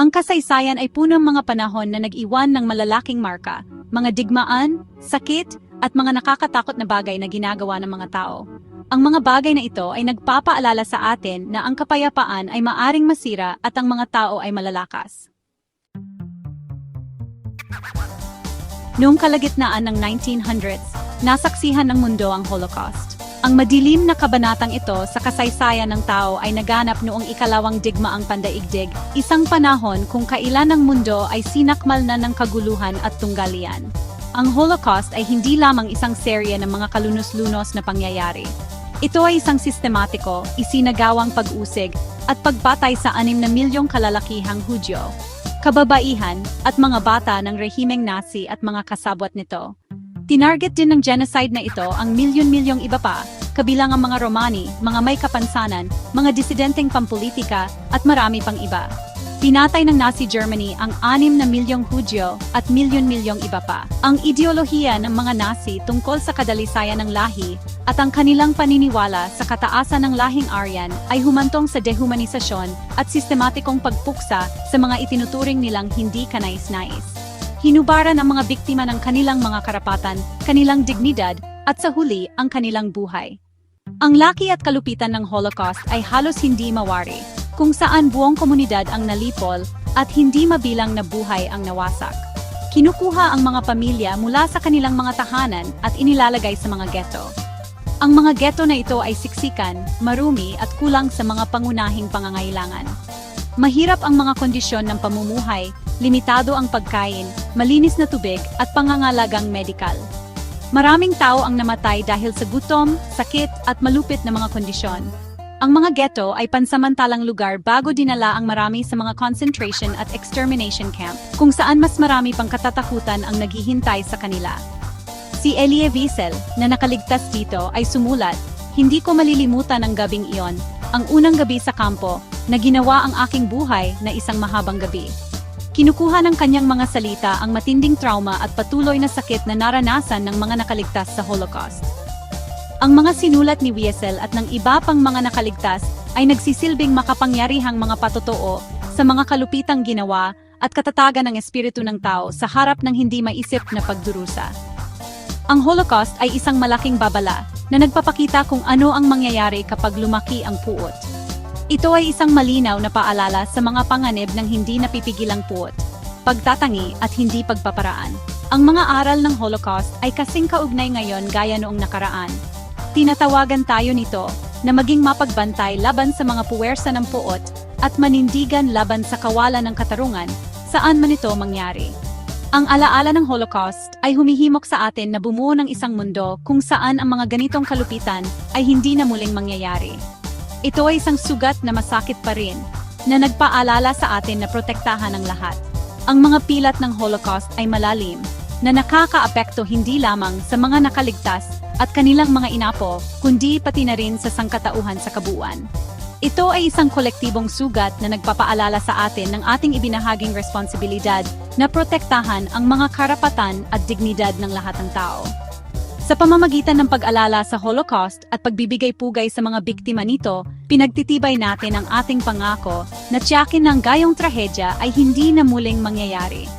Ang kasaysayan ay punong mga panahon na nag-iwan ng malalaking marka, mga digmaan, sakit, at mga nakakatakot na bagay na ginagawa ng mga tao. Ang mga bagay na ito ay nagpapaalala sa atin na ang kapayapaan ay maaring masira at ang mga tao ay malalakas. Noong kalagitnaan ng 1900s, nasaksihan ng mundo ang Holocaust. Ang madilim na kabanatang ito sa kasaysayan ng tao ay naganap noong ikalawang digmaang pandaigdig, isang panahon kung kailan ang mundo ay sinakmal na ng kaguluhan at tunggalian. Ang Holocaust ay hindi lamang isang serye ng mga kalunos-lunos na pangyayari. Ito ay isang sistematiko, isinagawang pag-usig, at pagpatay sa anim na milyong kalalakihang Hudyo, kababaihan, at mga bata ng rehimeng Nazi at mga kasabwat nito. Tinarget din ng genocide na ito ang milyon-milyong iba pa, kabilang ang mga Romani, mga may kapansanan, mga disidenteng pampolitika, at marami pang iba. Pinatay ng Nazi Germany ang anim na milyong Hudyo at milyon-milyong iba pa. Ang ideolohiya ng mga Nazi tungkol sa kadalisayan ng lahi at ang kanilang paniniwala sa kataasan ng lahing Aryan ay humantong sa dehumanisasyon at sistematikong pagpuksa sa mga itinuturing nilang hindi kanais-nais. Hinubaran ang mga biktima ng kanilang mga karapatan, kanilang dignidad, at sa huli ang kanilang buhay. Ang laki at kalupitan ng Holocaust ay halos hindi mawari, kung saan buong komunidad ang nalipol at hindi mabilang na buhay ang nawasak. Kinukuha ang mga pamilya mula sa kanilang mga tahanan at inilalagay sa mga ghetto. Ang mga ghetto na ito ay siksikan, marumi at kulang sa mga pangunahing pangangailangan. Mahirap ang mga kondisyon ng pamumuhay, limitado ang pagkain, malinis na tubig at pangangalagang medikal. Maraming tao ang namatay dahil sa gutom, sakit at malupit na mga kondisyon. Ang mga ghetto ay pansamantalang lugar bago dinala ang marami sa mga concentration at extermination camp, kung saan mas marami pang katatakutan ang naghihintay sa kanila. Si Elie Wiesel, na nakaligtas dito, ay sumulat, Hindi ko malilimutan ang gabing iyon, ang unang gabi sa kampo, na ginawa ang aking buhay na isang mahabang gabi. Kinukuha ng kanyang mga salita ang matinding trauma at patuloy na sakit na naranasan ng mga nakaligtas sa Holocaust. Ang mga sinulat ni Wiesel at ng iba pang mga nakaligtas ay nagsisilbing makapangyarihang mga patotoo sa mga kalupitang ginawa at katatagan ng espiritu ng tao sa harap ng hindi maisip na pagdurusa. Ang Holocaust ay isang malaking babala na nagpapakita kung ano ang mangyayari kapag lumaki ang puot. Ito ay isang malinaw na paalala sa mga panganib ng hindi napipigilang puot, pagtatangi at hindi pagpaparaan. Ang mga aral ng Holocaust ay kasing kaugnay ngayon gaya noong nakaraan. Tinatawagan tayo nito na maging mapagbantay laban sa mga puwersa ng puot at manindigan laban sa kawalan ng katarungan saan man ito mangyari. Ang alaala ng Holocaust ay humihimok sa atin na bumuo ng isang mundo kung saan ang mga ganitong kalupitan ay hindi na muling mangyayari. Ito ay isang sugat na masakit pa rin, na nagpaalala sa atin na protektahan ang lahat. Ang mga pilat ng Holocaust ay malalim, na nakakaapekto hindi lamang sa mga nakaligtas at kanilang mga inapo, kundi pati na rin sa sangkatauhan sa kabuuan. Ito ay isang kolektibong sugat na nagpapaalala sa atin ng ating ibinahaging responsibilidad na protektahan ang mga karapatan at dignidad ng lahat ng tao. Sa pamamagitan ng pag-alala sa Holocaust at pagbibigay pugay sa mga biktima nito, pinagtitibay natin ang ating pangako na tiyakin ng gayong trahedya ay hindi na muling mangyayari.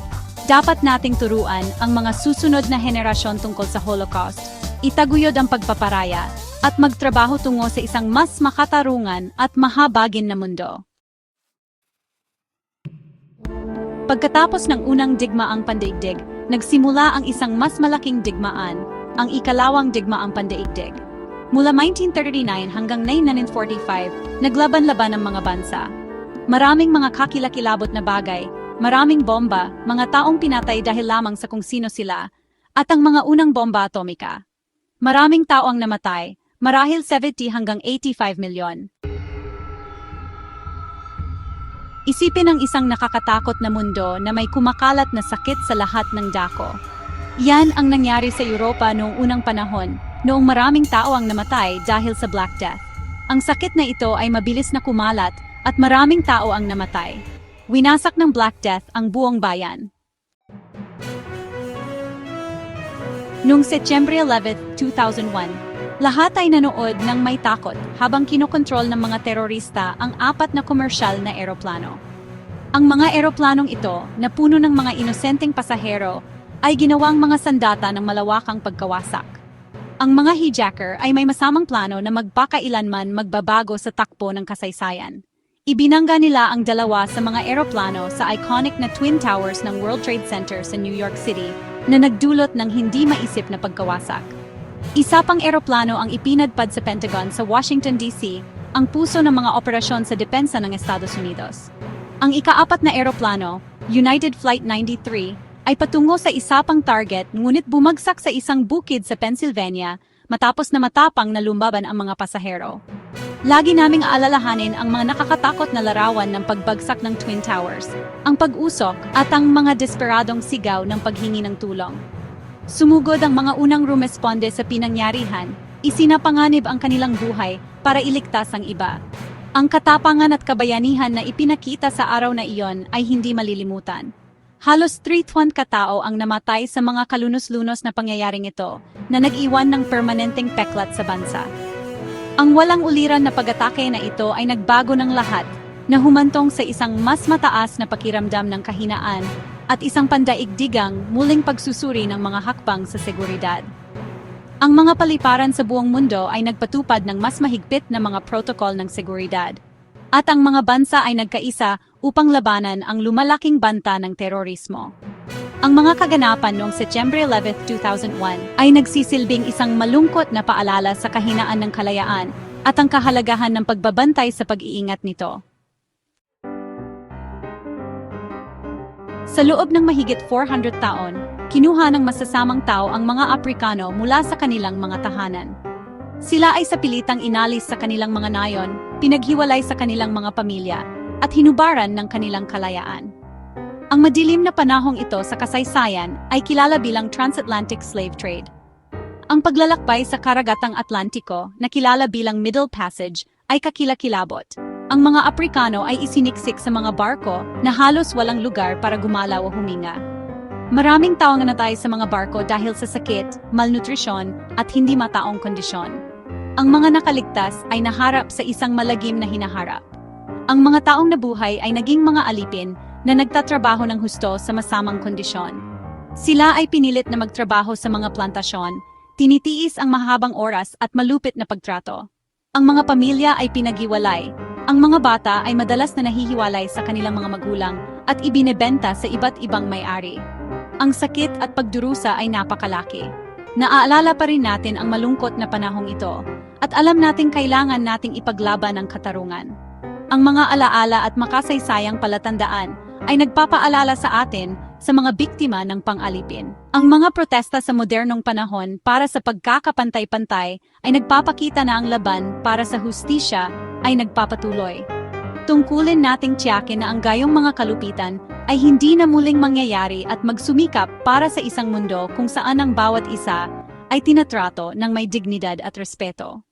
Dapat nating turuan ang mga susunod na henerasyon tungkol sa Holocaust, itaguyod ang pagpaparaya, at magtrabaho tungo sa isang mas makatarungan at mahabagin na mundo. Pagkatapos ng unang digmaang pandaigdig, nagsimula ang isang mas malaking digmaan, ang ikalawang digmaang pandaigdig. Mula 1939 hanggang 1945, naglaban-laban ang mga bansa. Maraming mga kakilakilabot na bagay, maraming bomba, mga taong pinatay dahil lamang sa kung sino sila, at ang mga unang bomba atomika. Maraming tao ang namatay, marahil 70 hanggang 85 milyon. Isipin ang isang nakakatakot na mundo na may kumakalat na sakit sa lahat ng dako. Yan ang nangyari sa Europa noong unang panahon, noong maraming tao ang namatay dahil sa Black Death. Ang sakit na ito ay mabilis na kumalat at maraming tao ang namatay. Winasak ng Black Death ang buong bayan. Noong Setyembre 11, 2001, lahat ay nanood ng may takot habang kinokontrol ng mga terorista ang apat na komersyal na eroplano. Ang mga eroplanong ito, na puno ng mga inosenteng pasahero, ay ginawang mga sandata ng malawakang pagkawasak. Ang mga hijacker ay may masamang plano na magpakailanman magbabago sa takbo ng kasaysayan. Ibinangga nila ang dalawa sa mga eroplano sa iconic na Twin Towers ng World Trade Center sa New York City na nagdulot ng hindi maisip na pagkawasak. Isa pang eroplano ang ipinadpad sa Pentagon sa Washington, D.C., ang puso ng mga operasyon sa depensa ng Estados Unidos. Ang ikaapat na eroplano, United Flight 93, ay patungo sa isa pang target ngunit bumagsak sa isang bukid sa Pennsylvania matapos na matapang na lumaban ang mga pasahero. Lagi naming aalalahanin ang mga nakakatakot na larawan ng pagbagsak ng Twin Towers, ang pag-usok at ang mga desperadong sigaw ng paghingi ng tulong. Sumugod ang mga unang rumesponde sa pinangyarihan, isinapanganib ang kanilang buhay para iligtas ang iba. Ang katapangan at kabayanihan na ipinakita sa araw na iyon ay hindi malilimutan. Halos 3,000 katao ang namatay sa mga kalunos-lunos na pangyayaring ito na nag-iwan ng permanenteng peklat sa bansa. Ang walang uliran na pag-atake na ito ay nagbago ng lahat na humantong sa isang mas mataas na pakiramdam ng kahinaan at isang pandaigdigang muling pagsusuri ng mga hakbang sa seguridad. Ang mga paliparan sa buong mundo ay nagpatupad ng mas mahigpit na mga protokol ng seguridad. At ang mga bansa ay nagkaisa upang labanan ang lumalaking banta ng terorismo. Ang mga kaganapan noong Setyembre 11, 2001 ay nagsisilbing isang malungkot na paalala sa kahinaan ng kalayaan at ang kahalagahan ng pagbabantay sa pag-iingat nito. Sa loob ng mahigit 400 taon, kinuha ng masasamang tao ang mga Aprikano mula sa kanilang mga tahanan. Sila ay sa pilitang inalis sa kanilang mga nayon, pinaghiwalay sa kanilang mga pamilya, at hinubaran ng kanilang kalayaan. Ang madilim na panahong ito sa kasaysayan ay kilala bilang transatlantic slave trade. Ang paglalakbay sa karagatang Atlantiko, na kilala bilang Middle Passage, ay kakilakilabot. Ang mga Aprikano ay isiniksik sa mga barko na halos walang lugar para gumalaw o huminga. Maraming tao nga natay sa mga barko dahil sa sakit, malnutrisyon, at hindi mataong kondisyon. Ang mga nakaligtas ay naharap sa isang malagim na hinaharap. Ang mga taong nabuhay ay naging mga alipin na nagtatrabaho ng husto sa masamang kondisyon. Sila ay pinilit na magtrabaho sa mga plantasyon, tinitiis ang mahabang oras at malupit na pagtrato. Ang mga pamilya ay pinaghiwalay. Ang mga bata ay madalas na nahihiwalay sa kanilang mga magulang at ibinebenta sa iba't ibang may-ari. Ang sakit at pagdurusa ay napakalaki. Naaalala pa rin natin ang malungkot na panahong ito at alam nating kailangan nating ipaglaban ang katarungan. Ang mga alaala at makasaysayang palatandaan ay nagpapaalala sa atin sa mga biktima ng pang-alipin. Ang mga protesta sa modernong panahon para sa pagkakapantay-pantay ay nagpapakita na ang laban para sa hustisya ay nagpapatuloy. Tungkulin nating tiyakin na ang gayong mga kalupitan ay hindi na muling mangyayari at magsumikap para sa isang mundo kung saan ang bawat isa ay tinatrato ng may dignidad at respeto.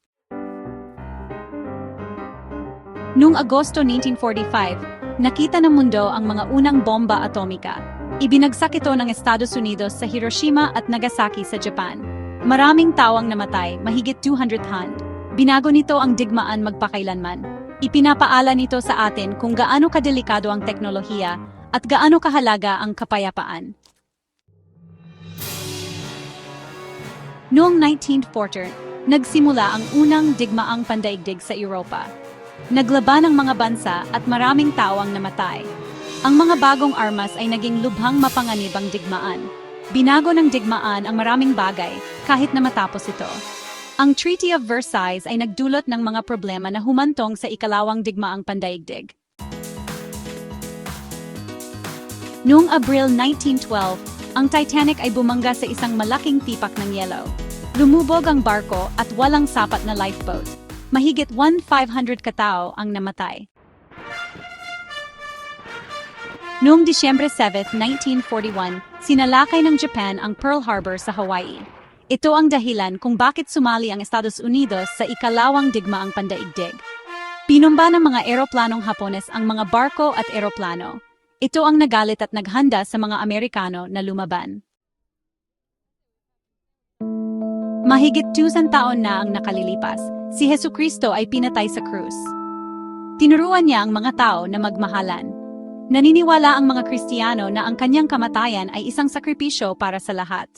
Noong Agosto 1945, nakita ng mundo ang mga unang bomba atomika. Ibinagsak ito ng Estados Unidos sa Hiroshima at Nagasaki sa Japan. Maraming tao ang namatay, mahigit 200 hand. Binago nito ang digmaan magpakailanman. Ipinapaala nito sa atin kung gaano kadelikado ang teknolohiya at gaano kahalaga ang kapayapaan. Noong 1940, nagsimula ang unang digmaang pandaigdig sa Europa. Naglaban ang mga bansa at maraming tao ang namatay. Ang mga bagong armas ay naging lubhang mapanganib ang digmaan. Binago ng digmaan ang maraming bagay kahit na matapos ito. Ang Treaty of Versailles ay nagdulot ng mga problema na humantong sa ikalawang digmaang pandaigdig. Noong Abril 1912, ang Titanic ay bumangga sa isang malaking tipak ng yelo. Lumubog ang barko at walang sapat na lifeboat. Mahigit 1,500 katao ang namatay. Noong Disyembre 7, 1941, sinalakay ng Japan ang Pearl Harbor sa Hawaii. Ito ang dahilan kung bakit sumali ang Estados Unidos sa ikalawang digmaang pandaigdig. Pinumba ng mga eroplanong Hapones ang mga barko at eroplano. Ito ang nagalit at naghanda sa mga Amerikano na lumaban. Mahigit 200 taon na ang nakalilipas, si Hesu Kristo ay pinatay sa krus. Tinuruan niya ang mga tao na magmahalan. Naniniwala ang mga Kristiyano na ang kanyang kamatayan ay isang sakripisyo para sa lahat.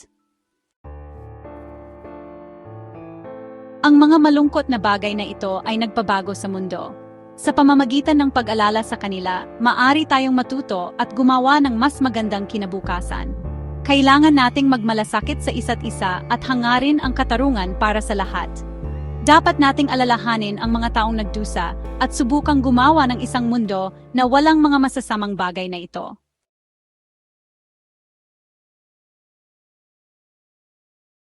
Ang mga malungkot na bagay na ito ay nagpabago sa mundo. Sa pamamagitan ng pag-alala sa kanila, maari tayong matuto at gumawa ng mas magandang kinabukasan. Kailangan nating magmalasakit sa isa't isa at hangarin ang katarungan para sa lahat. Dapat nating alalahanin ang mga taong nagdusa at subukang gumawa ng isang mundo na walang mga masasamang bagay na ito.